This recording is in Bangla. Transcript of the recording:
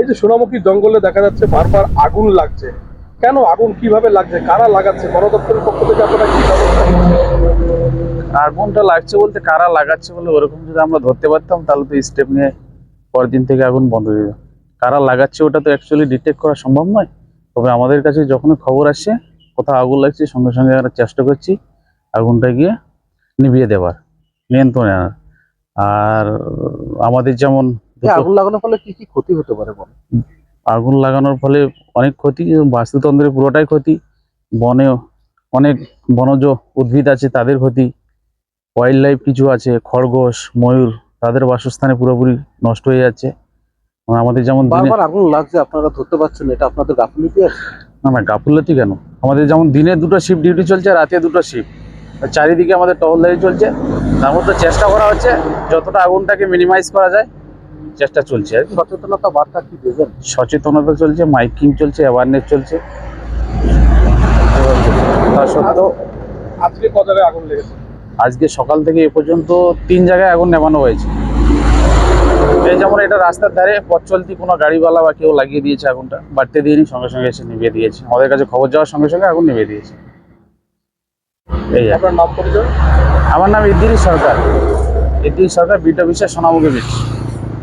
এই যে সোনামুখী জঙ্গলে দেখা যাচ্ছে বারবার আগুন লাগছে। কেন আগুন কীভাবে লাগছে? কারা লাগাচ্ছে? বন দপ্তরের পক্ষ থেকে আপনারা কি আগুনটা লাগছে বলতে কারা লাগাচ্ছে বলে ওরকম যদি আমরা ধরতে পারতাম, তাহলে তো স্টেপ নিয়ে পরের দিন থেকে আগুন বন্ধ হয়ে যাবে কারা লাগাচ্ছে ওটা তো অ্যাকচুয়ালি ডিটেক্ট করা সম্ভব নয়। তবে আমাদের কাছে যখন খবর আসছে কোথাও আগুন লাগছে, সঙ্গে সঙ্গে আমরা চেষ্টা করছি আগুনটা গিয়ে নিভিয়ে দেওয়ার, নিয়ন্ত্রণে আনার। আর আমাদের যেমন আগুন লাগানোর ফলে কি কি ক্ষতি হতে পারে বল? আগুন লাগানোর ফলে অনেক ক্ষতি বাস্তুতন্ত্রের পুরোটাই ক্ষতি বনে অনেক বনজ উদ্ভিদ আছে তাদের ক্ষতি ওয়াইল্ড লাইফ কিছু আছে খরগোশ ময়ূর তাদের বাসস্থানে পুরোপুরি নষ্ট হয়ে যাচ্ছে। আমাদের যেমন বারবার আগুন লাগছে আপনারা ধরতে পারছেন এটা আপনাদের গাফিলতি আছে? না না গাফুল্লাতি কেন? আমাদের যেমন দিনে দুটো শিফট ডিউটি চলছে রাতে দুটো শিফট চারিদিকে আমাদের টহলদারি চলছে। তার মধ্যে চেষ্টা করা হচ্ছে যতটা আগুনটাকে মিনিমাইজ করা যায় চেষ্টা চলছে আর কি। সচেতনতা বার্তা কি দেবেন? সচেতনতা চলছে মাইকিং চলছে অ্যাওয়ারনেস চলছে। তা সত্ত্বেও আজকে ক জায়গায় আগুন লেগেছে? আজকে সকাল থেকে এ পর্যন্ত তিন জায়গায় আগুন নেভানো হয়েছে। যেমন এটা রাস্তার ধারে পথ চলতি কোনো গাড়িওয়ালা বা কেউ লাগিয়ে দিয়েছে আগুনটা বাড়তে দিয়েনি সঙ্গে সঙ্গে এসে নিভিয়ে দিয়েছে। আমাদের কাছে খবর যাওয়ার সঙ্গে সঙ্গে আগুন নিভিয়ে দিয়েছে। এই। আপনার নাম পরিচয়? আমার নাম ইদ্দিন সরকার। ইদ্রিস সরকার বিটা বিশ্বের সোনামুখী বীজ